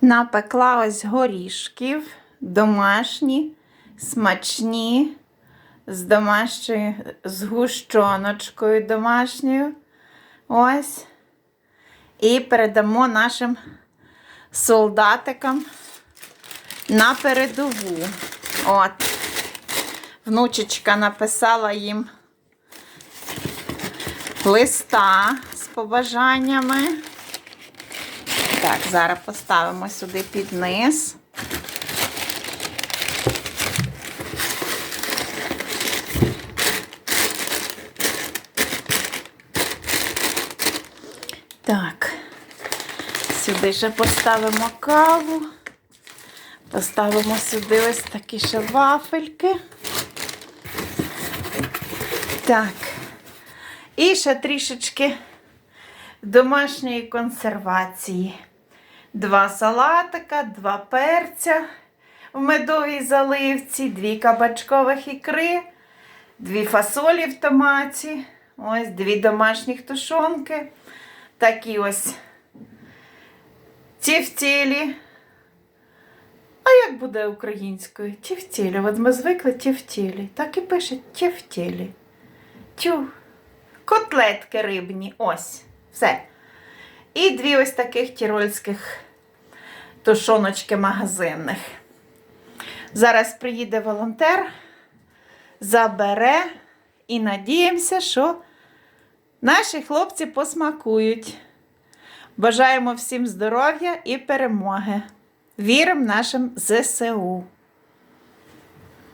Напекла ось горішків, домашні, смачні, з домашньою згущеночкою домашньою. Ось. І передамо нашим солдатикам на передову. От. Внучечка написала їм листа з побажаннями. Так, зараз поставимо сюди під низ. Так, сюди ще поставимо каву. Поставимо сюди ось такі ще вафельки. Так. І ще трішечки домашньої консервації. Два салатика, два перця в медовій заливці, дві кабачкових ікри, дві фасолі в томаті, ось дві домашніх тушонки. Такі ось тівтєлі. А як буде українською? Тівтєлі. От ми звикли тівтєлі. Так і пише тівтєлі. Тю. Котлетки рибні. Ось. Все. І дві ось таких тірольських тушоночки магазинних. Зараз приїде волонтер, забере і надіємося, що наші хлопці посмакують. Бажаємо всім здоров'я і перемоги. Віримо нашим ЗСУ.